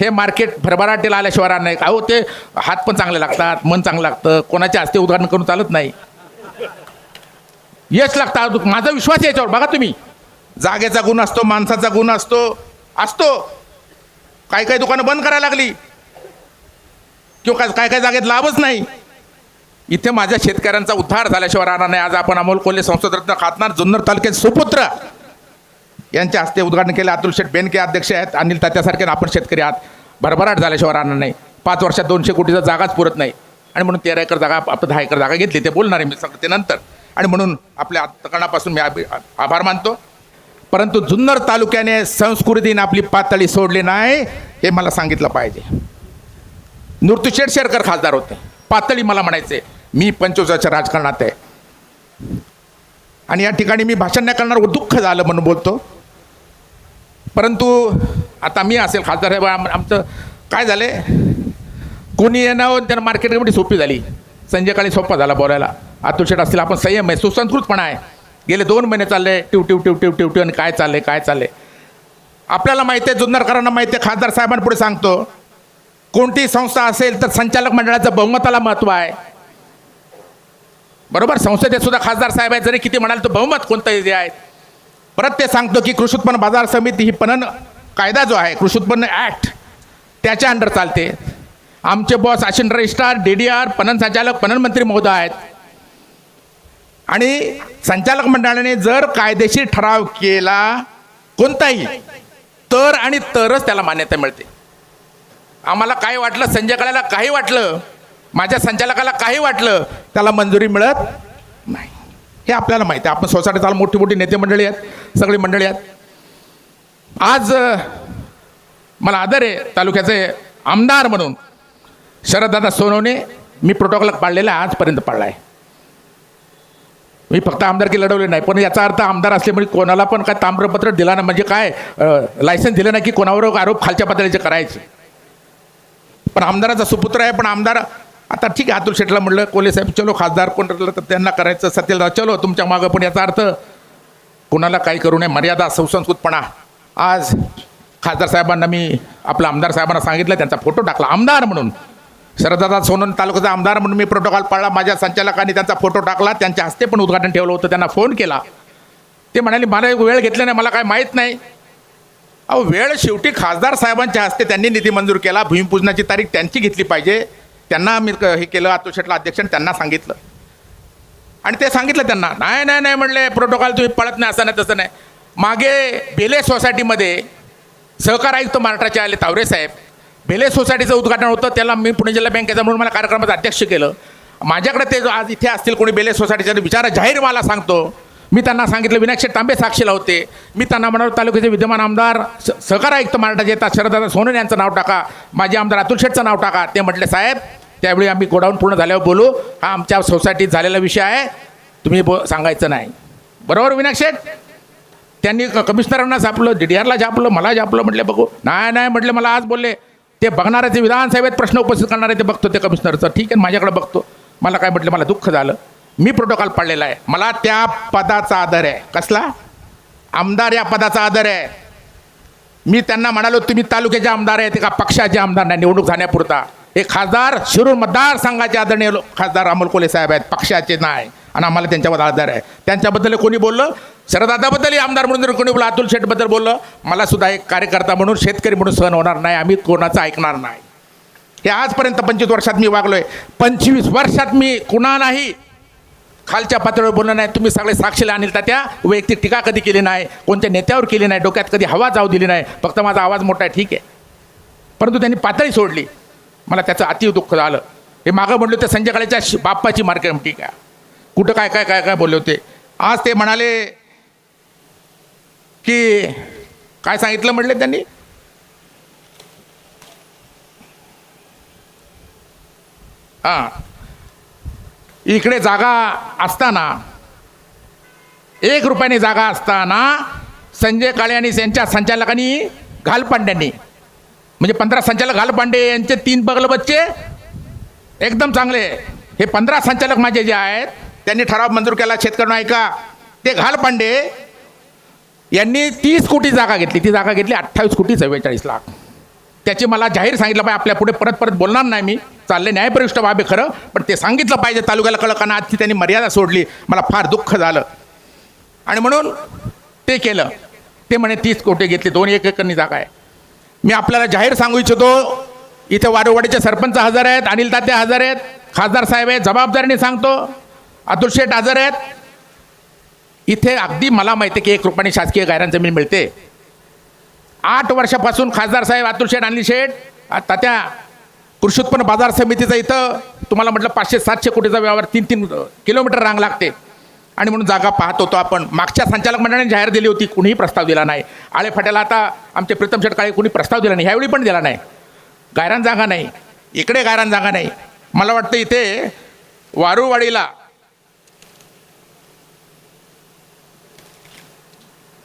हे मार्केट भरभराटीला आल्याशिवाय राहणार नाही. अहो ते हात पण चांगले लागतात मन चांगलं लागतं. कोणाच्या हस्ते उदाहरण करून चालत नाही. यश लागतं माझा विश्वास याच्यावर. बघा तुम्ही. जागेचा गुण असतो माणसाचा गुण असतो असतो. काही काही दुकानं बंद करायला लागली. किंवा काय काय काय जागेत लाभच नाही. इथे माझ्या शेतकऱ्यांचा उद्धार झाल्याशिवाय राहणार नाही. आज आपण अमोल कोल्हे संसदरत्न खातणार जुन्नर तालुक्यात सुपुत्र. यांच्या हस्ते उद्घाटन केले. अतुल शेठ बेनके अध्यक्ष आहेत. अनिल तात्यासारखे आपण शेतकरी आहात. भरभराट झाल्याशिवाय राहणार नाही पाच वर्षात दोनशे कोटीचा जागाच पुरत नाही. आणि म्हणून तेरा एकर जागा आपण दहा एकर जागा घेतली. ते बोलणार आहे मी सगळं ते नंतर आणि म्हणून आपल्या आत्तकणापासून मी आभार मानतो. परंतु जुन्नर तालुक्याने संस्कृतीने आपली पातळी सोडली नाही हे मला सांगितलं पाहिजे. नृत्यशेठ शेरकर खासदार होते. पातळी मला म्हणायचे मी पंचवीसाच्या राजकारणात आहे. आणि या ठिकाणी मी भाषण नाही करणार दुःख झालं म्हणून बोलतो. परंतु आता मी असेल खासदार साहेब आमचं काय झालं? आहे कोणी येणं त्यांना मार्केट कमिटी सोपी झाली. संजय सोपा झाला बोलायला. अतुल असतील आपण संयम आहे सुसंस्कृतपणा आहे. गेले दोन महिने चालले टिव टिव टिव टिव टिव टिव आणि काय चालले काय चालले? आपल्याला माहिती आहे जुन्नरकरांना माहिती आहे खासदार साहेबांपुढे सांगतो. कोणती संस्था असेल तर संचालक मंडळाचं बहुमताला महत्त्व आहे. बरोबर? संसदेत सुद्धा खासदार साहेब आहेत जरी किती म्हणाल तर बहुमत कोणतं जे आहे परत ते सांगतो की कृषी उत्पन्न बाजार समिती ही पणन कायदा जो आहे कृषी उत्पन्न ॲक्ट त्याच्या अंडर चालते. आमचे boss assistant registrar D D R पणन संचालक पणन मंत्री महोदय आहेत. आणि संचालक मंडळाने जर कायदेशीर ठराव केला कोणताही तर आणि तरच त्याला मान्यता मिळते. आम्हाला काय वाटलं संजय काळ्याला काही वाटलं माझ्या संचालकाला काही वाटलं त्याला मंजुरी मिळत नाही. हे आपल्याला माहिती आहे. आपण सोसायटी चाल मोठी मोठी नेते मंडळी आहेत सगळी मंडळी आहेत. आज मला आदर आहे तालुक्याचे आमदार म्हणून. शरददादा सोनवणे मी प्रोटोकॉल पाळलेला आहे आजपर्यंत पाळला आहे मी फक्त आमदारकी लढवले नाही पण याचा अर्थ आमदार असल्यामुळे कोणाला पण काय ताम्रपत्र दिला ना म्हणजे काय लायसन्स दिलं नाही की कोणावर आरोप खालच्या पातळीचे करायचे. पण आमदाराचा सुपुत्र आहे पण आमदार आता ठीक आहे अतुल शेटला म्हटलं कोले साहेब चलो खासदार कोण राहिलं तर त्यांना करायचं सत्यला चलो तुमच्या मागं पण याचा अर्थ. कोणाला काही करू नये मर्यादा सुसंस्कृतपणा आज खासदार साहेबांना मी आपलं आमदार साहेबांना सांगितलं त्यांचा फोटो टाकला आमदार म्हणून. शरदादा सोनन तालुक्याचा आमदार म्हणून मी प्रोटोकॉल पाळला माझ्या संचालकांनी त्यांचा फोटो टाकला त्यांच्या हस्ते पण उद्घाटन ठेवलं होतं त्यांना फोन केला. ते म्हणाले मला वेळ घेतला नाही मला काय माहीत नाही. अहो वेळ शेवटी खासदार साहेबांच्या हस्ते त्यांनी निधी मंजूर केला भूमिपूजनाची तारीख त्यांची घेतली पाहिजे. त्यांना मी हे केलं अतुल शेटला अध्यक्ष त्यांना सांगितलं. आणि ते सांगितलं त्यांना नाही नाही नाही म्हणले प्रोटोकॉल तुम्ही पळत नाही असं नाही तसं नाही. मागे बेले सोसायटीमध्ये सहकार आयुक्त महाराष्ट्राचे आले तावरे साहेब. बेले सोसायटीचं उद्घाटन होतं त्याला मी पुणे जिल्हा बँकेचा म्हणून मला कार्यक्रमाचं अध्यक्ष केलं. माझ्याकडे ते आज इथे असतील कोणी बेले सोसायटीच्या विचार जाहीर मला सांगतो. मी त्यांना सांगितलं विनाक्षे तांबे साक्षीला होते. मी त्यांना म्हणालो तालुक्याचे विद्यमान आमदार स- सहकार आयुक्त महाराष्ट्राचे येतात. शरददादा सोनन यांचं नाव टाका. माझे आमदार अतुल शेठचं नाव टाका. ते म्हटले साहेब त्यावेळी आम्ही गोडाऊन पूर्ण झाल्यावर बोलू. हा आमच्या सोसायटीत झालेला विषय आहे. तुम्ही बो सांगायचं नाही. बरोबर विनायक शेठ त्यांनी क- कमिशनरांना झापलं डी डी आरला झापलं मला झापलं म्हटलं बघू. नाही नाही म्हटलं मला आज बोलले. ते बघणारे ते विधानसभेत प्रश्न उपस्थित करणारे ते बघतो ते कमिशनरचं ठीक आहे माझ्याकडे बघतो. मला काय म्हटलं मला दुःख झालं. मी प्रोटोकॉल पाळलेला आहे. मला त्या पदाचा आदर आहे. कसला? आमदार या पदाचा आदर आहे. मी त्यांना म्हणालो तुम्ही तालुक्याचे आमदार आहेत का पक्षाचे आमदार नाही निवडणूक झाण्यापुरता हे खासदार शिरूर मतदारसंघाचे आदरणीय खासदार अमोल कोले साहेब आहेत पक्षाचे नाही आणि आम्हाला त्यांच्याबद्दल आदर आहे. त्यांच्याबद्दल कोणी बोललं? शरदादाबद्दलही आमदार म्हणून जर कोणी बोललं अतुल शेठबद्दल बोललं मला सुद्धा एक कार्यकर्ता म्हणून शेतकरी म्हणून सहन होणार नाही. आम्ही कोणाचं ऐकणार नाही. हे आजपर्यंत पंचवीस वर्षात मी वागलोय. पंचवीस वर्षात मी कुणालाही खालच्या पातळीवर बोललं नाही. तुम्ही सगळे साक्षीला आणील तर त्या वैयक्तिक टीका कधी केली नाही कोणत्या नेत्यावर केली नाही डोक्यात कधी हवा जाऊ दिली नाही. फक्त माझा आवाज मोठा आहे ठीक आहे. परंतु त्यांनी पातळी सोडली. मला त्याचं अति दुःख झालं. हे मागं म्हणलं होते संजय काळेच्या बाप्पाची मार्केट. ठीक आहे. कुठं काय काय काय काय बोलले होते? आज ते म्हणाले की काय सांगितलं म्हटलं त्यांनी? हां. इकडे जागा असताना एक रुपयाने जागा असताना संजय काळे आणि त्यांच्या संचालकांनी घालपांड्यांनी म्हणजे पंधरा संचालक घालपांडे यांचे तीन बगल बच्चे? एकदम चांगले. हे पंधरा संचालक माझे जे आहेत त्यांनी ठराव मंजूर केला शेतकऱ्यांना ऐका. ते घालपांडे यांनी तीस कोटी जागा घेतली. ती जागा घेतली अठ्ठावीस कोटी चव्वेचाळीस लाख. त्याची मला जाहीर सांगितलं पाहिजे. आपल्या पुढे परत परत बोलणार नाही मी. चालले न्यायप्रविष्ट बाबे खरं पण ते सांगितलं पाहिजे तालुक्याला कळकांना. आजची त्यांनी मर्यादा सोडली. मला फार दुःख झालं. आणि म्हणून ते केलं. ते म्हणे तीस कोटी घेतले. दोन एक एकरनी जागा आहे. मी आपल्याला जाहीर सांगू इच्छितो इथे वारुवाडीचे सरपंच हजर आहेत अनिल तात्या हजर आहेत खासदार साहेब आहेत जबाबदारीने सांगतो अतुल शेठ हजर आहेत. इथे अगदी मला माहिती आहे की एक रुपयाने शासकीय गायरान जमीन मिळते. आठ वर्षापासून खासदार साहेब अतुल शेठ अनिल शेठ तात्या कृषी उत्पन्न बाजार समितीचं इथं तुम्हाला म्हटलं पाचशे सातशे कोटीचा व्यवहार तीन तीन किलोमीटर रांग लागते. आणि म्हणून जागा पाहत होतो आपण. मागच्या संचालक मंडळाने जाहीर दिली होती कुणीही प्रस्ताव दिला नाही. आळे फाट्याला आता आमचे प्रीतम शेटकाळे कुणी प्रस्ताव दिला नाही. ह्यावेळी पण दिला नाही. गायरान जागा नाही. इकडे गायरान जागा नाही. मला वाटतं इथे वारूवाडीला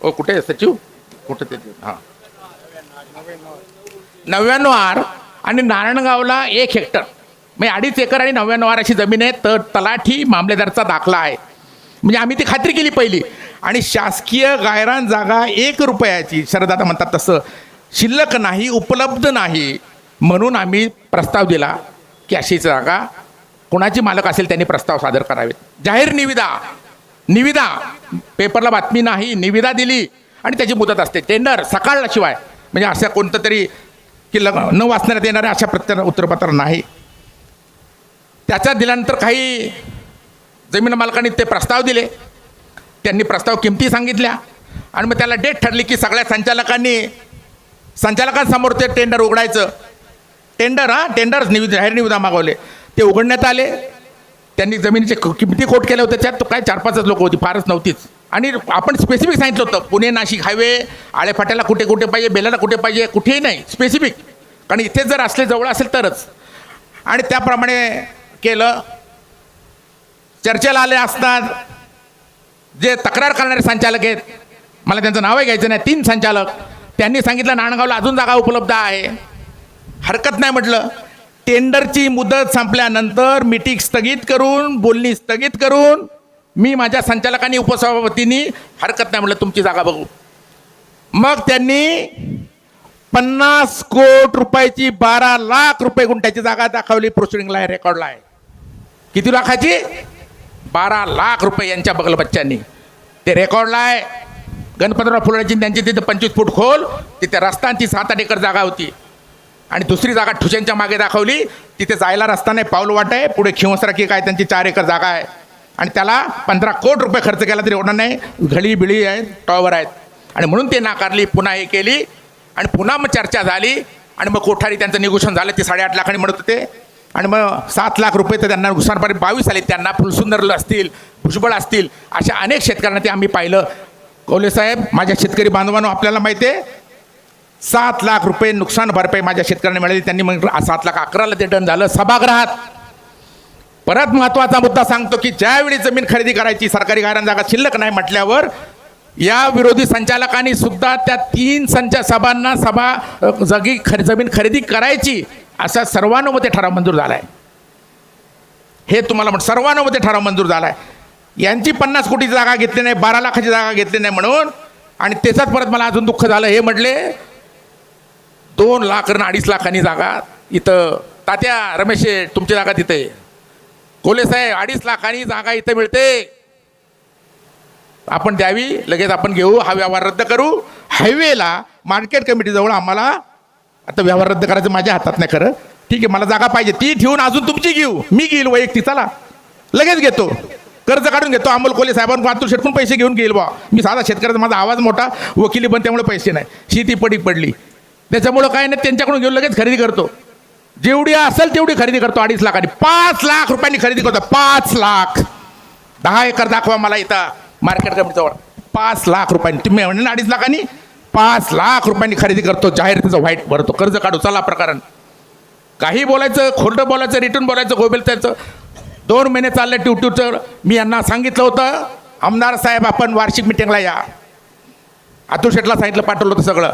ओ कुठे आहे सचिव? कुठे ते हां. नव्याण्णव आर आणि नारायणगावला एक हेक्टर. म्हणजे अडीच एकर आणि नव्याण्णव आर अशी जमीन आहे. तर तलाठी मामलेदारचा दाखला आहे. म्हणजे आम्ही ती खात्री केली पहिली. आणि शासकीय गायरान जागा एक रुपयाची शरदादा म्हणतात तसं शिल्लक नाही उपलब्ध नाही म्हणून आम्ही प्रस्ताव दिला की अशी जागा कोणाची मालक असेल त्यांनी प्रस्ताव सादर करावेत. जाहीर निविदा निविदा पेपरला बातमी नाही निविदा दिली आणि त्याची मुदत असते. टेंडर सकाळशिवाय म्हणजे असं कोणतं तरी की लग न वाचण्यात येणाऱ्या अशा प्रत्य उत्तरपत्र नाही. त्याचा दिल्यानंतर काही जमीन मालकांनी ते प्रस्ताव दिले. त्यांनी प्रस्ताव किमती सांगितल्या. आणि मग त्याला डेट ठरली की सगळ्या संचालकांनी संचालकांसमोर ते टेंडर उघडायचं. टेंडर हां टेंडर्स निवि जाहीर निविदा मागवले. ते उघडण्यात आले. त्यांनी जमिनीचे किमती कोट केल्या होत्या. त्यात काय चार पाचच लोक होती फारच नव्हतीच. आणि आपण स्पेसिफिक सांगितलं होतं पुणे नाशिक हायवे आळेफाट्याला कुठे कुठे पाहिजे बेलाला कुठे पाहिजे कुठेही नाही स्पेसिफिक कारण इथे जर असले जवळ असेल तरच. आणि त्याप्रमाणे केलं. चर्चेला आले असतात. जे तक्रार करणारे संचालक आहेत. मला त्यांचं नावही घ्यायचं नाही. तीन संचालक. त्यांनी सांगितलं नाणगावला अजून जागा उपलब्ध आहे. हरकत नाही म्हटलं. टेंडरची मुदत संपल्यानंतर मीटिंग स्थगित करून बोलणी स्थगित करून मी माझ्या संचालकांनी उपसभापतींनी हरकत नाही म्हटलं तुमची जागा बघू. मग त्यांनी पन्नास कोट रुपयाची बारा लाख रुपये गुंठ्याची जागा दाखवली प्रोसिडिंगला आहे रेकॉर्डला आहे. किती लाखाची? बारा लाख रुपये यांच्या बगल बच्च्यांनी. ते रेकॉर्डला आहे. गणपतराव फुलाची त्यांची तिथे पंचवीस फूट खोल तिथे रस्त्यांची सात आठ एकर जागा होती. आणि दुसरी जागा ठुसेंच्या मागे दाखवली. तिथे जायला रस्ता नाही पाऊल वाट आहे. पुढे खिवसरा की काय त्यांची चार एकर जागा आहे. आणि त्याला पंधरा कोट रुपये खर्च केला तरी होणार नाही. घडी बिळी आहेत टॉवर आहेत. आणि म्हणून ते नाकारली पुन्हा हे केली. आणि पुन्हा मग चर्चा झाली. आणि मग कोठारी त्यांचं निगोशन झालं. ते साडेआठ लाखांनी म्हणत होते. आणि मग सात लाख रुपये तर त्यांना नुकसानपर्यंत बावीस आले त्यांना फुलसुंदर असतील भुजबळ असतील अशा अनेक शेतकऱ्यांना ते आम्ही पाहिलं. कोले साहेब माझ्या शेतकरी बांधवांनो आपल्याला माहिती आहे सात लाख रुपये नुकसान भरपाई माझ्या शेतकऱ्यांना मिळाली. त्यांनी मग सात लाख अकराला ते डन झालं. सभागृहात. परत महत्त्वाचा मुद्दा सांगतो की ज्यावेळी जमीन खरेदी करायची सरकारी गायरान जागा शिल्लक नाही म्हटल्यावर या विरोधी संचालकांनी सुद्धा त्या तीन संच सभांना सभा जगी खर जमीन खरेदी करायची. असा सर्वानुमते ठराव मंजूर झाला आहे हे तुम्हाला म्हण सर्वानुमते ठराव मंजूर झाला आहे यांची पन्नास कोटी जागा घेतली नाही बारा लाखाची जागा घेतली नाही म्हणून आणि त्याच्यात परत मला अजून दुःख झालं हे म्हटले दोन लाख आणि अडीच लाखांनी जागा इथं तात्या रमेश तुमची जागा तिथे. कोले साहेब अडीच लाखांनी जागा इथं मिळते. आपण द्यावी लगेच आपण घेऊ हा व्यवहार रद्द करू. हायवेला मार्केट कमिटीजवळ आम्हाला आता व्यवहार रद्द करायचं माझ्या हातात नाही खरं. ठीक आहे मला जागा पाहिजे. ती ठेवून अजून तुमची घेऊ. मी घेईल वैयक्तिक चला. लगेच घेतो. कर्ज काढून घेतो. अमोल कोले साहेबांकडून अतुल शेटकून पैसे घेऊन घेईल बा. मी साधा शेतकऱ्याचा माझा आवाज मोठा. वकिली पण त्यामुळे पैसे नाही. शेती पडी पडली. त्याच्यामुळं काय नाही त्यांच्याकडून घेऊन लगेच खरेदी करतो. जेवढी असेल तेवढी खरेदी करतो अडीच लाखाने. पाच लाख रुपयांनी खरेदी करतो. पाच लाख. दहा एकर दाखवा मला इथं. मार्केट कमिटीजवळ पाच लाख रुपयांनी. तुम्ही म्हणजे ना अडीच लाखांनी? पाच लाख रुपयांनी खरेदी करतो जाहीर त्याचं वाईट भरतो. कर्ज काढू चला प्रकरण. काही बोलायचं खोरडं बोलायचं रिटर्न बोलायचं गोबेल त्याचं. दोन महिने चालले ट्यूट्यूबचं मी यांना सांगितलं होतं आमदार साहेब आपण वार्षिक मिटिंगला या. अतुल शेटला सांगितलं पाठवलं होतं सगळं.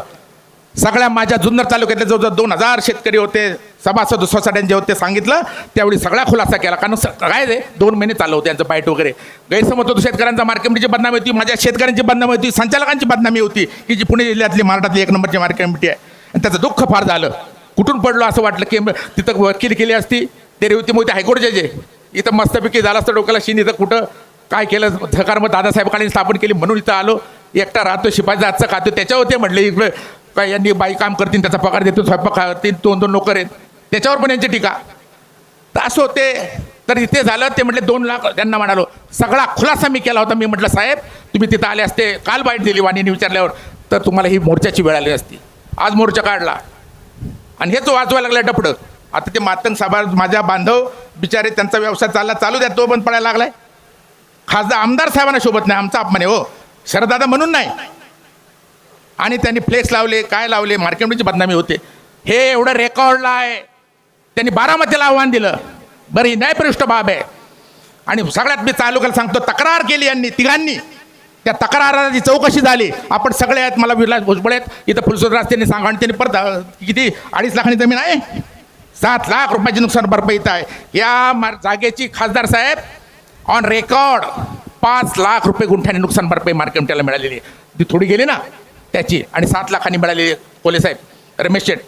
सगळ्या माझ्या जुन्नर तालुक्यातले जवळजवळ दोन हजार शेतकरी होते सभासद सोसायट्यांचे होते सांगितलं त्यावेळी सगळा खुलासा केला. कारण काय रे? दोन महिने चाललं होते यांचं बाईट वगैरे. गैरसमज होतो शेतकऱ्यांचा मार्केटची बदनामी होती माझ्या शेतकऱ्यांची बदनामी होती संचालकांची बदनामी होती की जी पुणे जिल्ह्यातली महाराष्ट्रातली एक नंबरची मार्केट आहे. आणि त्याचं दुःख फार झालं. कुठून पडलो असं वाटलं की तिथं वकील केली असती ते रेवती मग ते जज इथं मस्तपैकी झालं असतं डोक्याला शिन इथं कुठं काय केलं सरकार मग दादासाहेबांनी स्थापन केली म्हणून इथं आलो. एकटा राहतो शिपाईचा आजचं खातो त्याच्यावर ते म्हटले इकडे काय यांनी बाई काम करतील त्याचा पगार देतो स्वयंपाक करतील दोन दोन नोकर आहेत. त्याच्यावर पण यांची टीका. तर असं होते. तर इथे झालं ते म्हटले दोन लाख त्यांना म्हणालो. सगळा खुलासा मी केला होता. मी म्हटलं साहेब तुम्ही तिथं आले असते. काल बाईट दिली वाणीने विचारल्यावर. तर तुम्हाला ही मोर्चाची वेळ आली असती आज मोर्चा काढला. आणि हेच वाचवायला लागलं डपडं आता ते मातंग सभा माझ्या बांधव बिचारे त्यांचा व्यवसाय चालला चालू द्या तो पण पडायला लागलाय. खासदार आमदार साहेबांना शोभत नाही आमचा अपमान आहे हो. शरदादा म्हणून नाही. आणि त्यांनी फ्लेक्स लावले काय लावले मार्केटची बदनामी होते. हे एवढं रेकॉर्डला आहे. त्यांनी बारामतीला आव्हान दिलं. बरं ही न्यायपृष्ठ बाब आहे. आणि सगळ्यात मी तालुक्याला सांगतो तक्रार केली यांनी तिघांनी. त्या तक्राराची चौकशी झाली. आपण सगळे आहेत मला विलास भुजबळ आहेत. इथं फुलसुद्रास त्यांनी सांगा आणि त्यांनी परत किती अडीच लाखांनी जमीन आहे? सात लाख रुपयाची नुकसान भरपाई इथं आहे. या मार- जागेची खासदार साहेब ऑन रेकॉर्ड पाच लाख रुपये गुंठ्याने नुकसान भरपाई मार्केटला मिळालेली आहे. ती थोडी गेली ना? त्याची. आणि सात लाखांनी मिळालेली आहे. कोले साहेब रमेश शेठ.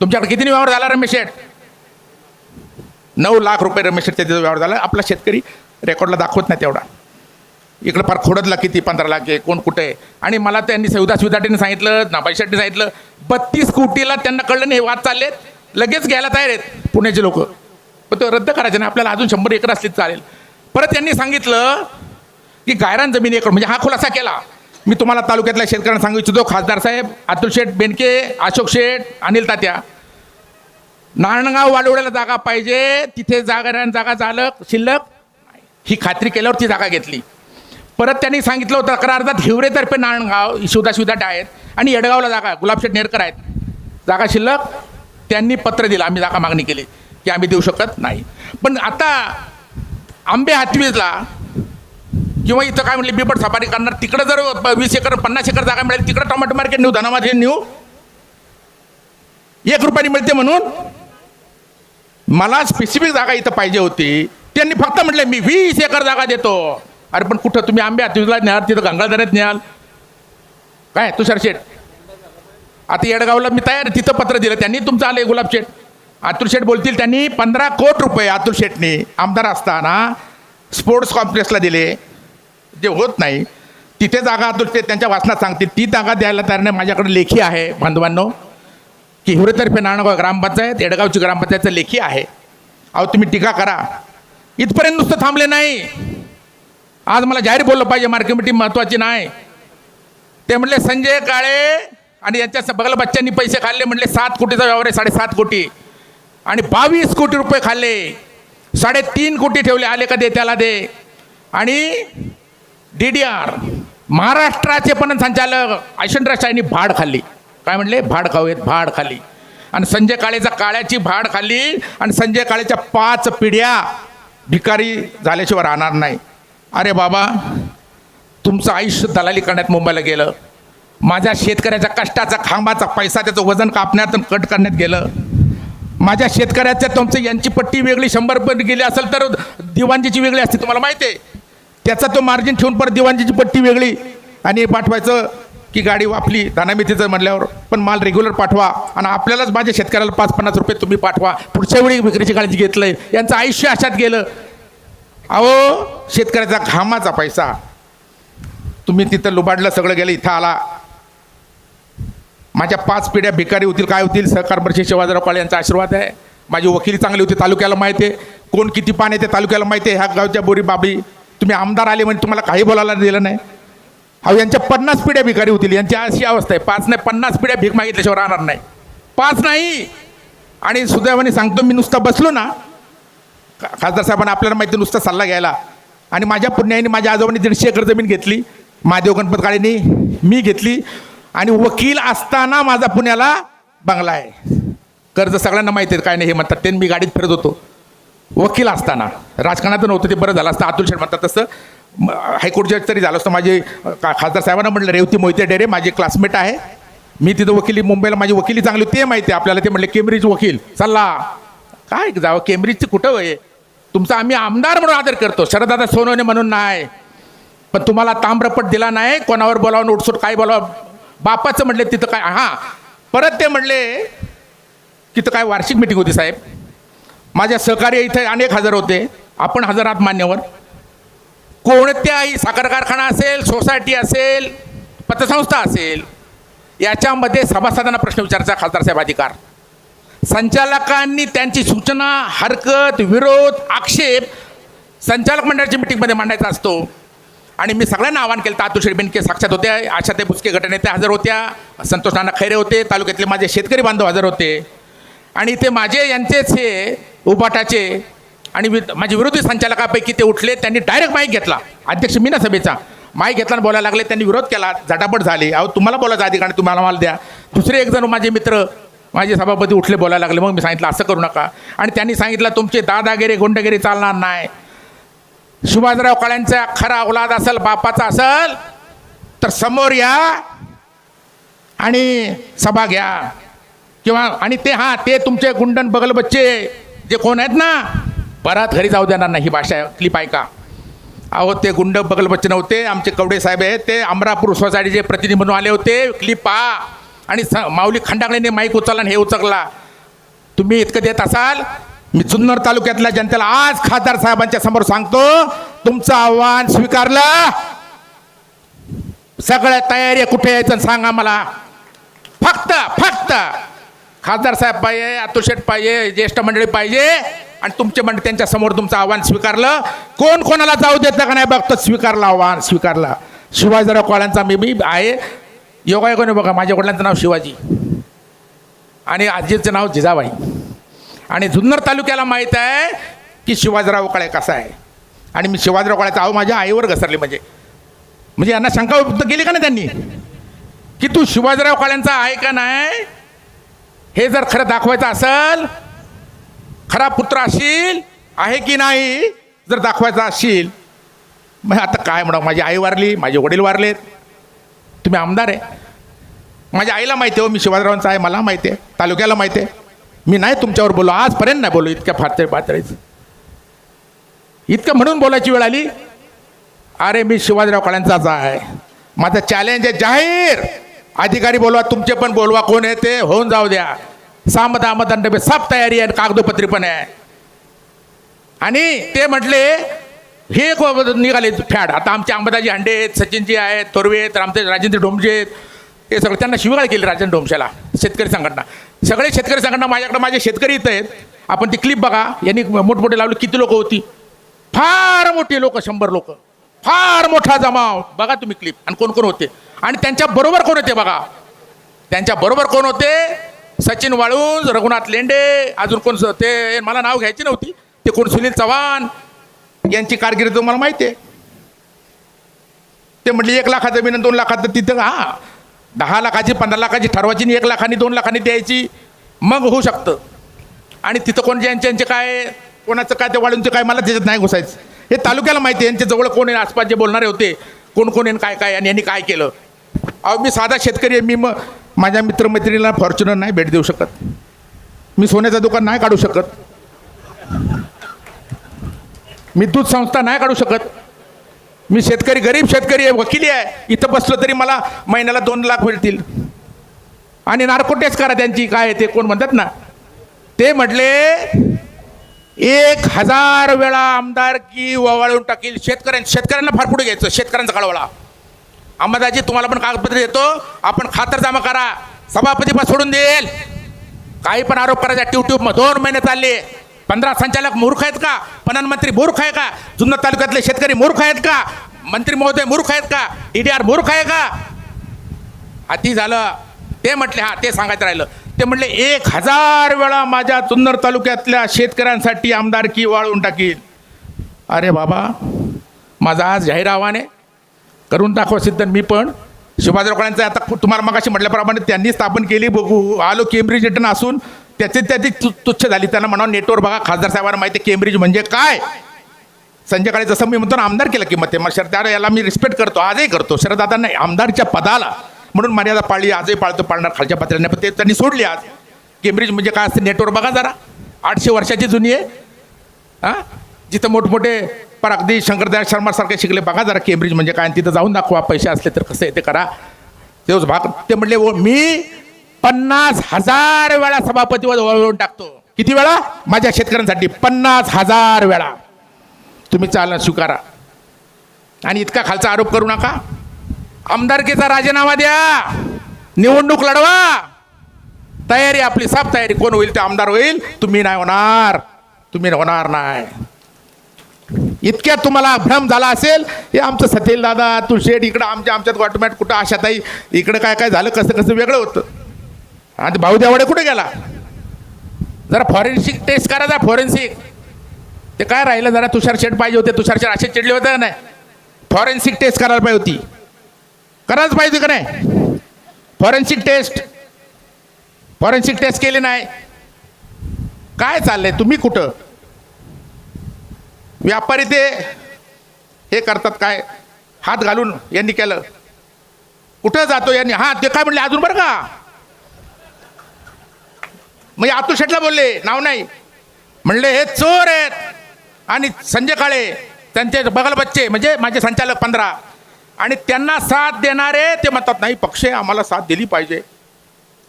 तुमच्याकडे किती व्यवहार झाला रमेश शेठ? नऊ लाख रुपये रमेश शेठ त्याचा व्यवहार झाला. आपला शेतकरी रेकॉर्डला दाखवत नाही तेवढा. इकडं फार खोडदला किती पंधरा लाख आहे कोण कुठे आहे? आणि मला त्यांनी सौदास विदाटीने सांगितलं नाबाई शेट्टी सांगितलं बत्तीस कोटीला त्यांना कळलं नाही वाद चाललेत. लगेच घ्यायला तयार आहेत पुण्याचे लोक. पण तो रद्द करायचे नाही आपल्याला अजून शंभर एकर असलीच चालेल. परत त्यांनी सांगितलं की गायरान जमीन एकर म्हणजे हा खुलासा केला. मी तुम्हाला तालुक्यातल्या शेतकऱ्यांना सांगू इच्छितो खासदार साहेब अतुल शेठ बेनके अशोक शेठ अनिल तात्या. नारायणगाव वाडवड्याला जागा पाहिजे तिथे जागा जागा झालं शिल्लक. ही खात्री केल्यावर ती जागा घेतली. परत त्यांनी सांगितलं होतं तक्रारदार हिवरेतर्फे नारायणगाव शिवदास विदाट आहेत आणि येडगावला जागा गुलाबशेठ नेरकर आहेत. जागा शिल्लक. त्यांनी पत्र दिलं आम्ही जागा मागणी केली की आम्ही देऊ शकत नाही. पण आता आंबे हातवीजला किंवा इथं काय म्हणले बिबट सफारी करणार तिकडं जर वीस एकर पन्नास एकर जागा मिळेल तिकडं टोमॅटो मार्केट नेऊ धनामध्ये नेऊ. एक रुपयाने मिळते म्हणून. मला स्पेसिफिक जागा इथं पाहिजे होती. त्यांनी फक्त म्हटलं मी वीस एकर जागा देतो. अरे पण कुठं? तुम्ही आंबे हातवीजला न्याल तिथं गंगाधरात न्याल काय तुषार शेठ? आता येडगावला मी तयार तिथं पत्र दिलं त्यांनी तुमचं आलं गुलाब शेठ. अतुल शेठ बोलतील त्यांनी पंधरा कोट रुपये अतुल शेठने आमदार असताना स्पोर्ट्स कॉम्प्लेक्सला दिले. जे होत नाही तिथे जागा अतुल त्यांच्या वाचनात सांगते ती जागा द्यायला तयार नाही. माझ्याकडे लेखी आहे बांधवांनो. की हिवरेतर्फे नारायणगाव ग्रामपंचायत येडगावची ग्रामपंचायतचं लेखी आहे. अहो तुम्ही टीका करा. इथपर्यंत नुसतं थांबले नाही. आज मला जाहीर बोललं पाहिजे मार्केट महत्त्वाची नाही. ते म्हणले संजय काळे आणि यांच्या बगल बच्च्यांनी पैसे खाल्ले म्हणले सात कोटीचा व्यवहार आहे साडेसात कोटी. आणि बावीस कोटी रुपये खाल्ले. साडेतीन कोटी ठेवले आले का दे त्याला दे. आणि डी डी आर महाराष्ट्राचे पण संचालक आयशनराज यांनी भाड खाल्ली. काय म्हणले? भाड खाऊयेत भाड खाली आणि संजय काळेचा काळ्याची भाड खाल्ली आणि संजय काळेच्या पाच पिढ्या भिकारी झाल्याशिवाय राहणार नाही. अरे बाबा तुमचं आयुष्य दलाली करण्यात मुंबईला गेलं. माझ्या शेतकऱ्याच्या कष्टाचा खांबाचा पैसा त्याचं वजन कापण्यात कट करण्यात गेलं. माझ्या शेतकऱ्याच्या तुमचं यांची पट्टी वेगळी शंभर पण गेली असेल तर दिवाणजीची वेगळी असते तुम्हाला माहिती आहे. त्याचा तो मार्जिन ठेवून परत दिवाणजीची पट्टी वेगळी. आणि पाठवायचं की गाडी वापली दानामितीचं म्हटल्यावर पण माल रेग्युलर पाठवा. आणि आपल्यालाच माझ्या शेतकऱ्याला पाच पन्नास रुपये तुम्ही पाठवा. पुढच्या वेळी विक्रीची काळजी घेतलंय. यांचं आयुष्य अशात गेलं. अहो शेतकऱ्याचा घामाचा पैसा. तुम्ही तिथं लुबाडलं सगळं गेलं इथं आला. माझ्या पाच पिढ्या भिकारी होतील काय होतील सहकार परिषद शिवाजीराव काळे यांचा आशीर्वाद आहे. माझी वकिली चांगली होती तालुक्याला माहिती आहे. कोण किती पाणी ते तालुक्याला माहिती आहे. ह्या गावच्या बोरी बाबी. तुम्ही आमदार आले म्हणजे तुम्हाला काही बोलायला दिलं नाही. अहो यांच्या पन्नास पिढ्या भिकारी होतील यांची अशी अवस्था आहे. पाच नाही पन्नास पिढ्या भीक मागितल्याशिवाय राहणार नाही. पाच नाही. आणि सुदैवाने सांगतो मी नुसता बसलो ना खासदार साहेबांना आपल्याला माहिती आहे नुसता सल्ला घ्यायला. आणि माझ्या पुण्याने माझ्या आजोबांनी दीडशे एकर जमीन घेतली. महादेव गणपत काळेने मी घेतली. आणि वकील असताना माझा पुण्याला बंगला आहे. कर्ज सगळ्यांना माहिती आहे काय नाही हे म्हणतात. ते मी गाडीत फिरत होतो. वकील असताना. राजकारणात नव्हतं ते बरं झालं असतं. अतुल शेठ म्हणतात तसं. हायकोर्ट जज तरी झालं असतं. माझे खासदार साहेबांना म्हटलं रेवती मोहिते डेरे माझे क्लासमेट आहे. मी तिथं वकिली मुंबईला माझी वकिली चांगली ते माहिती आहे आपल्याला. ते म्हटले केम्ब्रिज वकील. सल्ला काय जावं केम्ब्रिजचं कुठं वय? तुमचा आम्ही आमदार म्हणून आदर करतो. शरदादा सोनवणे म्हणून नाही. पण तुम्हाला ताम्रपट दिला नाही. कोणावर बोलावं नोटसूट काय बोलावं? बापाचं म्हटले तिथं काय हां. परत ते म्हणले तिथं काय वार्षिक मिटिंग होती साहेब. माझ्या सहकार्य इथे अनेक हजर होते. आपण हजर आहात मान्यवर. कोणत्याही साखर कारखाना असेल सोसायटी असेल पतसंस्था असेल याच्यामध्ये सभासदांना प्रश्न विचारायचा खासदार साहेब अधिकार. संचालकांनी त्यांची सूचना हरकत विरोध आक्षेप संचालक मंडळाच्या मिटिंगमध्ये मांडायचा असतो. आणि मी सगळ्यांना आवाहन केलं तातुशेठ बेनके साक्षात होत्या आशा ते बुचके गटनेते हजर होत्या संतोष नाना खैरे होते तालुक्यातले माझे शेतकरी बांधव हजर होते. आणि ते माझे यांचेच हे उबाटाचे आणि वि- माझे विरोधी संचालकापैकी ते उठले त्यांनी डायरेक्ट माईक घेतला. अध्यक्ष मी ना सभेचा. माईक घेतला आणि बोलायला लागले त्यांनी विरोध केला झटापट झाली. अहो तुम्हाला बोलायचा अधिकार नाही, तुम्हाला मला द्या. दुसरे एक जण माझे मित्र माझे सभापती उठले बोलायला लागले. मग मी सांगितलं असं करू नका. आणि त्यांनी सांगितलं तुमचे दादागिरी गुंडगिरी चालणार नाही. सुभाषराव काळ्यांचा खरा औलाद असेल बापाचा असेल तर समोर या आणि सभा घ्या. किंवा आणि ते हां ते तुमचे गुंडन बगल बच्चे जे कोण आहेत ना परत घरी जाऊ देणार नाही ही भाषा क्लिप ऐका अहो ते गुंड बगल होते आमचे कवडे साहेब आहेत ते अमरापूर सोसायटीचे प्रतिनिधी म्हणून आले होते क्लिप पहा. आणि स माऊली खंडागळेने माईक उचलला आणि हे उचलला. तुम्ही इतकं देत असाल मी जुन्नर तालुक्यातल्या जनतेला आज खासदार साहेबांच्या समोर सांगतो तुमचं आव्हान स्वीकारलं. सगळ्या तयारी कुठे यायचं सांगा मला. फक्त फक्त. खासदार साहेब पाहिजे अतुल पाहिजे ज्येष्ठ मंडळी पाहिजे. आणि तुमचे मंडळी त्यांच्यासमोर तुमचं आव्हान स्वीकारलं. कोण कोणाला जाऊ देतं का नाही बघतो स्वीकारलं आव्हान स्वीकारला. शिवाजीराव काळांचा मी मी आहे. योगायोगाने बघा माझ्या वडिलांचं नाव शिवाजी. आणि आजीचं नाव जिजाबाई. आणि जुन्नर तालुक्याला माहीत आहे की शिवाजीराव काळे कसा आहे. आणि मी शिवाजीराव काळ्याचा आहो माझ्या आईवर घसरली म्हणजे. म्हणजे यांना शंका उपलब्ध केली का नाही त्यांनी? की तू शिवाजीराव काळ्यांचा आहे का नाही? हे जर खरं दाखवायचं असेल खरा पुत्र असशील आहे की नाही जर दाखवायचा असशील मग आता काय म्हणा माझी आई वारली माझे वडील वारलेत. तुम्ही आमदार आहे. माझ्या आईला माहिती आहे हो मी शिवाजीरावांचा आहे मला माहिती आहे तालुक्याला माहिती आहे. मी नाही तुमच्यावर बोललो आजपर्यंत नाही बोललो इतक्या फारते पातळीच. इतकं म्हणून बोलायची वेळ आली? अरे मी शिवाजीराव काळ्यांचाच आहे. माझं चॅलेंज आहे जाहीर. अधिकारी बोलवा तुमचे पण बोलवा कोण आहे ते? होऊन जाऊ द्या. सामद आमदंड बे सब तयारी आहे कागदोपत्री पण आहे. आणि ते म्हटले हे निघाले फॅड. आता आमचे अंबादाजी हांडे आहेत सचिनजी आहेत थोरवे आहेत आमचे राजेंद्र डोमजे आहेत हे सगळं त्यांना शिवगाळ केली राजेंद्र डोमशेला शेतकरी संघटना. सगळे शेतकरी संघटना माझ्याकडे माझे शेतकरी इथं आहेत. आपण ती क्लिप बघा. यांनी मोठमोठे लावले. किती लोक होती? फार मोठी लोक शंभर लोक. फार मोठा जमाव. बघा तुम्ही क्लिप आणि कोण कोण होते? आणि त्यांच्या बरोबर कोण होते बघा? त्यांच्या बरोबर कोण होते? सचिन वाळूंज रघुनाथ लेंडे अजून कोण ते मला नाव घ्यायची नव्हती. ते कोण? सुनील चव्हाण. यांची कारगिरी तुम्हाला माहिती आहे. ते म्हटले एक लाखाचं जमीन दोन लाखाचं तिथं हा दहा लाखाची पंधरा लाखाची ठरवायची एक लाखांनी दोन लाखांनी द्यायची. मग होऊ शकतं. आणि तिथं कोण ज्यांचे यांचे काय कोणाचं काय ते वाळूंचं काय मला त्याच्यात नाही घुसायचं. हे तालुक्याला माहिती आहे यांच्या जवळ कोण आहे आसपास जे बोलणारे होते कोण कोण आहे आणि काय काय आणि यांनी काय केलं. अहो मी साधा शेतकरी आहे. मी मग माझ्या मित्रमैत्रिणीला फॉर्च्युनर नाही भेट देऊ शकत. मी सोन्याचं दुकान नाही काढू शकत. मी दूध संस्था नाही काढू शकत. मी शेतकरी गरीब शेतकरी आहे वकिली आहे. इथं बसलो तरी मला महिन्याला दोन लाख मिळतील. आणि नारकोटेच करा त्यांची काय आहे ते कोण म्हणतात ना? ते म्हटले एक हजार वेळा आमदारकी ववाळून टाकील शेतकऱ्यां शेतकऱ्यांना फार पुढे घ्यायचं शेतकऱ्यांचा कळवळा. अंबादाजी तुम्हाला पण कागदपत्र देतो. आपण खातरजमा करा. सभापती पण सोडून देईल. काही पण आरोप करायचा ट्यूब दोन महिने चालले. पंधरा संचालक मूर्ख आहेत का? प्रधानमंत्री मूर्ख आहे का? जुन्नर तालुक्यातले शेतकरी मूर्ख आहेत का? मंत्री महोदय मूर्ख आहेत का? डी डी आर मूर्ख आहे का? अति झालं. ते म्हटले हा ते सांगायचं राहिलं. ते म्हटले एक हजार वेळा माझ्या जुन्नर तालुक्यातल्या शेतकऱ्यांसाठी आमदारकी वाळून टाकील. अरे बाबा माझा आज जाहीर आव्हान आहे. करून दाखवा सिद्ध मी पण. शिवाजीराव काळ्यांचं आता तुम्हाला मगाशी म्हटल्याप्रमाणे त्यांनी स्थापन केली बघू आलो केम्ब्रिज रिटर्न असून त्याचे त्याची तु- तुच्छ झाली. त्यांना म्हणावं नेटवर बघा खासदार साहेबांना माहिती आहे केम्ब्रिज म्हणजे काय? संजय काळे जसं मी म्हणतो ना आमदार केलं किंमत आहे. मग शरद याला मी रिस्पेक्ट करतो आजही करतो. शरदादांना आमदारच्या पदाला म्हणून मर्यादा पाळली आजही पाळतो पाळणार खालच्या पात्र्यांना पण ते त्यांनी सोडली आज. केम्ब्रिज म्हणजे काय असते? नेटवर बघा जरा. आठशे वर्षाची जुनी आहे. हां? जिथं मोठमोठे पण अगदी शंकरदयाळ शर्मासारखे शिकले. बघा जरा केम्ब्रिज म्हणजे काय आणि तिथं जाऊन दाखवा पैसे असले तर कसं आहे ते करा. तेच भाग ते म्हणले मी पन्नास हजार वेळा सभापतीवर वळवून टाकतो. किती वेळा? माझ्या शेतकऱ्यांसाठी पन्नास हजार वेळा. तुम्ही चालना स्वीकारा. आणि इतका खालचा आरोप करू नका. आमदारकीचा राजीनामा द्या. निवडणूक लढवा. तयारी आपली साफ तयारी कोण होईल ते आमदार होईल. तुम्ही नाही होणार. तुम्ही होणार नाही. इतक्यात तुम्हाला भ्रम झाला असेल हे आमचं सतेल दादा तू शेठ इकडं आमच्या आमच्यात ऑटोमॅट कुठं आशाताई इकडं काय काय झालं कसं कसं वेगळं होतं. आणि भाऊ देवाडे कुठे गेला? जरा फॉरेन्सिक टेस्ट करा जरा फॉरेन्सिक ते काय राहिलं जरा तुषार शेठ पाहिजे होते तुषार शेठ असे चिडले होते का नाही? फॉरेन्सिक टेस्ट करायला पाहिजे होती. करायलाच पाहिजे का नाही? फॉरेन्सिक टेस्ट फॉरेन्सिक टेस्ट केली नाही. काय चाललंय? तुम्ही कुठं? व्यापारी ते हे करतात काय? हात घालून यांनी केलं. कुठं जातो यांनी? हा ते काय म्हणले? अजून बरं का? म्हणजे आतू शेटला बोलले नाव नाही. म्हणले हे चोर आहेत. आणि संजय काळे त्यांचे बगल बच्चे म्हणजे माझे संचालक पंधरा. आणि त्यांना साथ देणारे ते म्हणतात नाही पक्ष आम्हाला साथ दिली पाहिजे.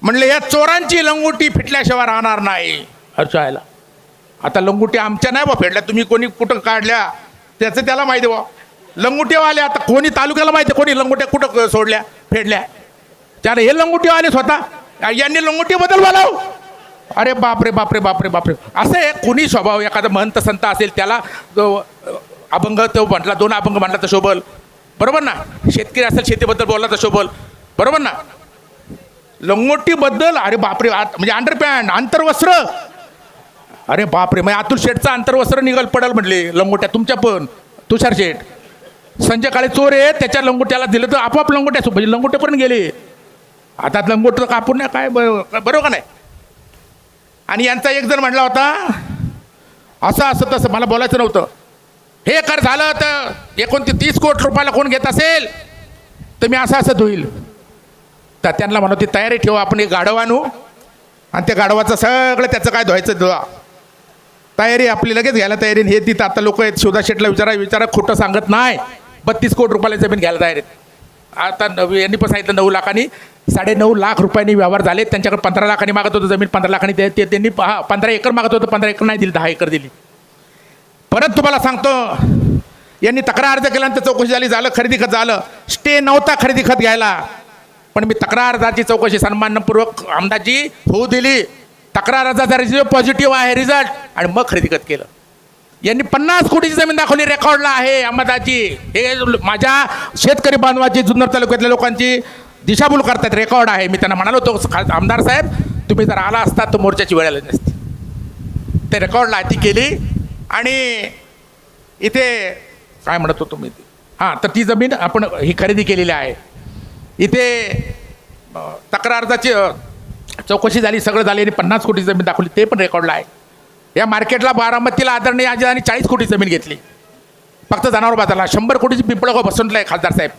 म्हणले या चोरांची लंगोटी फिटल्याशिवाय राहणार नाही. हर्षायला. आता लंगुट्या आमच्या नाही बा फेडल्या. तुम्ही कोणी कुठं काढल्या? त्याचं त्याला माहिती बा. लंगोटीवाले आता कोणी तालुक्याला माहिती कोणी लंगोट्या कुठं सोडल्या फेडल्या? त्याला हे लंगोटीवाले स्वतः. यांनी लंगोटीबद्दल बोलाव अरे बापरे बापरे बापरे बापरे. असं आहे कोणी स्वभाव एखादा महंत संत असेल त्याला अभंग तो म्हटला दोन अभंग म्हटला तर शोभल. बरोबर ना? शेतकरी असेल शेतीबद्दल बोलला तर शोभल. बरोबर ना? लंगोटीबद्दल अरे बापरे म्हणजे अंडरपॅन्ट आंतरवस्त्र अरे बापरे मग अतुल शेठचं अंतर्वस्त्र निघाल पडल म्हटले लंगोट्या तुमच्या पण तुषार शेठ. संजय काळे चोर आहे त्याच्या लंगोट्याला दिलं तर आपोआप लंगोट्या सु- म्हणजे लंगोट्यापर्यंत गेले. आता लंगोट कापून नाही काय बरोबर का नाही? आणि यांचा एक जण म्हटला होता असं असं तसं मला बोलायचं नव्हतं. हे कर झालं तर एकोणतीस तीस कोटी रुपयाला कोण घेत असेल? तर मी असं असं होईल तर त्यांना म्हणतो ती तयारी ठेवा आपण एक गाढव आणू. आणि त्या गाढवाचं सगळं त्याचं काय धुवायचं धुवा. तयारी आपली लगेच घ्यायला तयारी हे तिथं आता लोक आहेत. शोधा शेटला विचारा विचारा खोटं सांगत नाही. बत्तीस कोटी रुपयाला जमीन घ्यायला तयार आहेत. आता नव यांनी पण सांगितलं नऊ लाखांनी साडे नऊ लाख रुपयांनी व्यवहार झाले. त्यांच्याकडे पंधरा लाखांनी मागत होतं जमीन पंधरा लाखांनी. ते ते- त्यांनी हा पंधरा एकर मागत होतं पंधरा एकर नाही दिली दहा एकर दिली. परत तुम्हाला सांगतो यांनी तक्रार अर्ज केल्यानंतर चौकशी झाली झालं खरेदी खत झालं. स्टे नव्हता खरेदी खत घ्यायला. पण मी तक्रार अर्जाची चौकशी सन्मानपूर्वक आमदारजी होऊ दिली. तक्रार अर्जाचा रिझल्ट पॉझिटिव्ह आहे रिझल्ट आणि मग खरेदी खत केलं. यांनी पन्नास कोटीची जमीन दाखवली रेकॉर्डला आहे अहमदाची हे माझ्या शेतकरी बांधवाची जुन्नर तालुक्यातल्या लोकांची दिशाभूल करतात रेकॉर्ड आहे. मी त्यांना म्हणालो होतो खा- आमदार साहेब तुम्ही जर आला असता तर मोर्चाची वेळ आली नसती. ते रेकॉर्डला ती केली. आणि इथे काय म्हणत होतो मी? हां तर ती जमीन आपण ही खरेदी केलेली आहे. इथे तक्रारदाची तक्रार अर्जाची चौकशी झाली सगळं झाली आणि पन्नास कोटी जमीन दाखवली ते पण रेकॉर्डला आहे. या मार्केटला बारामतीला आदरणीय आणि चाळीस कोटी जमीन घेतली. फक्त जनावर बाजारला शंभर कोटीची पिंपळगाव बसवलं आहे खासदार साहेब.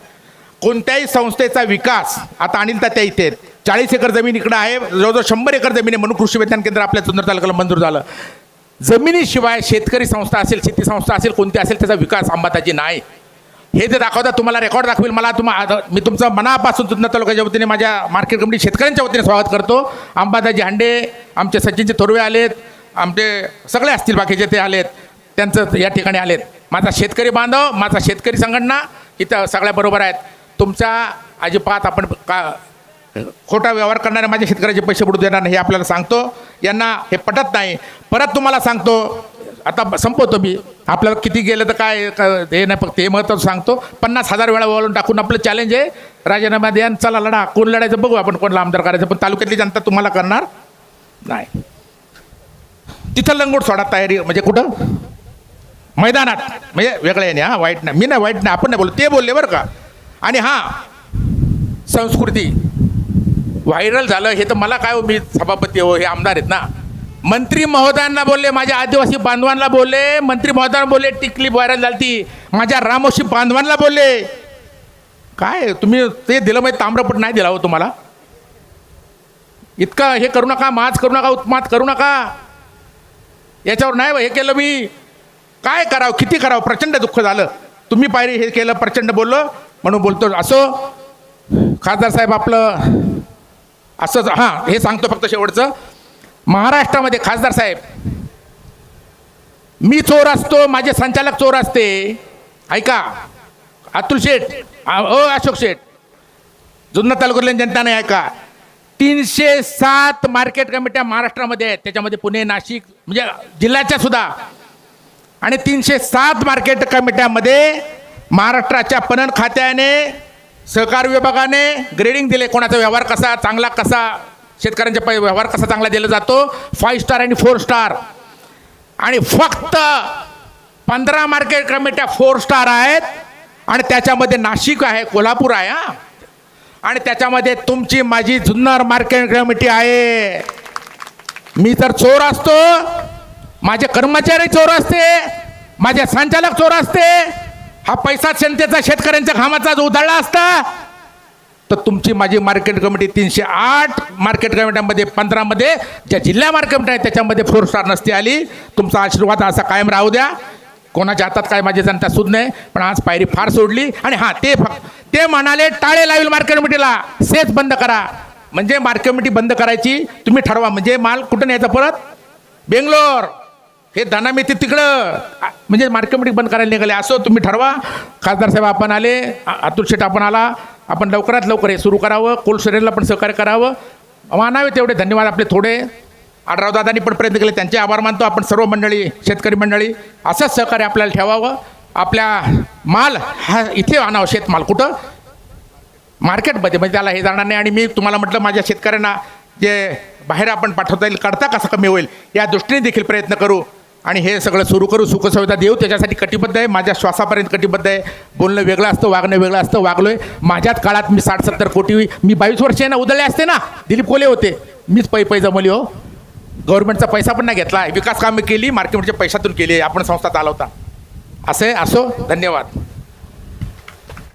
कोणत्याही संस्थेचा विकास आता अनिल त्या इथे चाळीस एकर जमीन इकडं आहे जवळजवळ शंभर एकर जमीन आहे म्हणून कृषी विज्ञान केंद्र आपल्या सुंदर तालुक्याला मंजूर झालं. जमिनीशिवाय शेतकरी संस्था असेल शेती संस्था असेल कोणती असेल त्याचा विकास अंबाताची नाही. हे जे दाखवता तुम्हाला रेकॉर्ड दाखवेल. मला तुम्हा मी तुमचं मनापासून जुन्नर तालुक्याच्या वतीने माझ्या मार्केट कमिटी शेतकऱ्यांच्या वतीने स्वागत करतो. अंबादाजी हांडे आमचे सचिनचे थोरवे आलेत आमचे सगळे असतील बाकीचे ते आलेत त्यांचं या ठिकाणी आलेत. माझा शेतकरी बांधव माझा शेतकरी संघटना इथं सगळ्याबरोबर आहेत. तुमचा अजिबात आपण का खोटा व्यवहार करणारे माझ्या शेतकऱ्याचे पैसे बुडू देणार नाही हे आपल्याला सांगतो. यांना हे पटत नाही. परत तुम्हाला सांगतो आता संपवतो मी. आपल्याला किती गेलं तर काय हे नाही फक्त हे महत्त्वाचं सांगतो. पन्नास हजार वेळा वळून टाकून आपलं चॅलेंज आहे. राजीनामा द्या चला लढा. कोण लढायचं बघू आपण कोणला आमदार करायचं. पण तालुक्यातली जनता तुम्हाला करणार नाही. तिथं लंगोट सोडा तयारी म्हणजे कुठं? मैदानात. म्हणजे वेगळं आहे नाही हा वाईट नाही. मी नाही वाईट नाही. आपण नाही बोललो ते बोलले बरं का. आणि हां संस्कृती. व्हायरल झालं हे तर मला काय हो मी सभापती हो हे आमदार आहेत ना. मंत्री महोदयांना बोलले माझ्या आदिवासी बांधवांना बोलले मंत्री महोदयांना बोलले टिकली व्हायरल झाली माझ्या रामोशी बांधवांना बोलले. काय तुम्ही ते दिलं माहिती ताम्रपट नाही दिला हो तुम्हाला? इतका हे करू नका माच करू नका उत्मात करू नका. याच्यावर नाही हे केलं मी. काय करावं किती करावं? प्रचंड दुःख झालं. तुम्ही पायरी हे केलं प्रचंड बोललो. म्हणून बोलतो असो. खासदार साहेब आपलं असंच हां हे सांगतो फक्त शेवटचं. महाराष्ट्रामध्ये खासदार साहेब मी चोर असतो माझे संचालक चोर असते. ऐका अतुल शेठ अ अशोक शेठ जुन्नर तालुक्यातल्या जनता नाही ऐका. तीनशे सात मार्केट कमिट्या महाराष्ट्रामध्ये आहेत. त्याच्यामध्ये पुणे नाशिक म्हणजे जिल्ह्याच्या सुद्धा. आणि तीनशे सात मार्केट कमिट्यामध्ये महाराष्ट्राच्या पणन खात्याने सहकार विभागाने ग्रेडिंग दिले. कोणाचा व्यवहार कसा चांगला कसा? शेतकऱ्यांच्या पै- व्यवहार कसा चांगला दिला जातो? फाईव्ह स्टार आणि फोर स्टार आणि फक्त पंधरा मार्केट कमिट्या फोर स्टार आहेत. आणि त्याच्यामध्ये नाशिक आहे कोल्हापूर आहे हा. आणि त्याच्यामध्ये तुमची माझी जुन्नर मार्केट कमिटी आहे. मी तर चोर असतो. माझे कर्मचारी चोर असते. माझे संचालक चोर असते. हा पैसा जनतेचा शेतकऱ्यांच्या घामाचा जो उधळला असता तर तुमची माझी मार्केट कमिटी तीनशे आठ मार्केट कमिट्यांमध्ये पंधरामध्ये ज्या जिल्हा मार्केट कमिटी आहेत त्याच्यामध्ये फोर स्टार नसती आली. तुमचा आशीर्वाद असा कायम राहू द्या. कोणाच्या हातात काय माझी जनता सुद नाही पण आज पायरी फार सोडली. आणि हां ते फक्त ते म्हणाले टाळे लावेल मार्केट कमिटीला सेच बंद करा. म्हणजे मार्केट कमिटी बंद करायची तुम्ही ठरवा. म्हणजे माल कुठं न्यायचा परत? बेंगलोर. हे धनामिती तिकडं. म्हणजे मार्केट कमिटी बंद करायला निघाले. असो तुम्ही ठरवा. खासदार साहेब आपण आले. अतुल शेठ आपण आला. आपण लवकरात लवकर हे सुरू करावं कोल्ड पण सहकार्य करावं. मानावे तेवढे धन्यवाद आपले थोडे. आडराव दादांनी पण प्रयत्न केले त्यांचे आभार मानतो आपण सर्व मंडळी शेतकरी मंडळी. असंच सहकार्य आपल्याला ठेवावं. आपल्या माल हा इथे आणावं शेतमाल कुठं? मार्केटमध्ये म्हणजे त्याला हे जाणार नाही. आणि मी तुम्हाला म्हटलं माझ्या शेतकऱ्यांना जे बाहेर आपण पाठवता येईल करता कसा कमी होईल या दृष्टीने देखील प्रयत्न करू. आणि हे सगळं सुरू करू सुखसुविधा देऊ त्याच्यासाठी कटिबद्ध आहे माझ्या श्वासापर्यंत कटिबद्ध आहे. बोलणं वेगळं असतं वागणं वेगळं असतं वागलोय. माझ्याच काळात मी साठ सत्तर कोटी मी बावीस वर्षे ना उदळले असते ना दिलीप कोले होते. मीच पै पै जमवली हो. गव्हर्नमेंटचा पैसा पण नाही घेतला. विकास कामे केली मार्केटच्या पैशातून केली आपण संस्था चालवता. असे असो धन्यवाद.